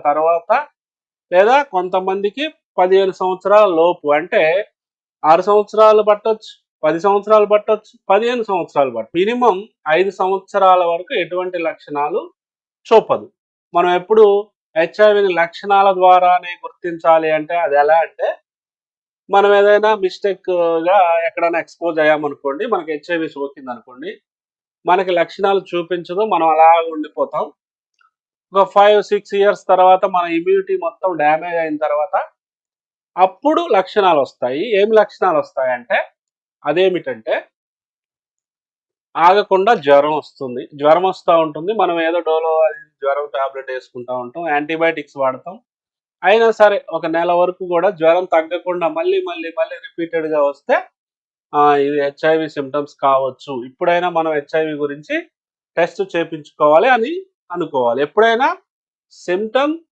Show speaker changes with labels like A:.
A: తర్వాత లేదా కొంతమందికి పదిహేను సంవత్సరాల లోపు అంటే ఆరు సంవత్సరాలు పట్టొచ్చు పది సంవత్సరాలు పట్టొచ్చు పదిహేను సంవత్సరాలు పట్టు మినిమం ఐదు సంవత్సరాల వరకు ఎటువంటి లక్షణాలు చూపదు. మనం ఎప్పుడు హెచ్ఐవిని లక్షణాల ద్వారానే గుర్తించాలి అంటే అది ఎలా అంటే మనం ఏదైనా మిస్టేక్గా ఎక్కడైనా ఎక్స్పోజ్ అయ్యామనుకోండి మనకి హెచ్ఐవి సోకింది అనుకోండి మనకి లక్షణాలు చూపించదు మనం అలా ఉండిపోతాం ఒక ఫైవ్ సిక్స్ ఇయర్స్ తర్వాత మన ఇమ్యూనిటీ మొత్తం డ్యామేజ్ అయిన తర్వాత అప్పుడు లక్షణాలు వస్తాయి. ఏం లక్షణాలు వస్తాయి అంటే అదేమిటంటే ఆగకుండా జ్వరం వస్తుంది. జ్వరం వస్తూ ఉంటుంది. మనం ఏదో డోలో అది జ్వరం టాబ్లెట్ వేసుకుంటూ ఉంటాం. యాంటీబయాటిక్స్ వాడతాం. అయినా సరే ఒక నెల వరకు కూడా జ్వరం తగ్గకుండా మళ్ళీ మళ్ళీ మళ్ళీ రిపీటెడ్గా వస్తే ఇది హెచ్ఐవి సిమ్టమ్స్ కావచ్చు. ఇప్పుడైనా మనం హెచ్ఐవి గురించి టెస్ట్ చేయించుకోవాలి అని అనుకోవాలి. ఎప్పుడైనా సిమ్టమ్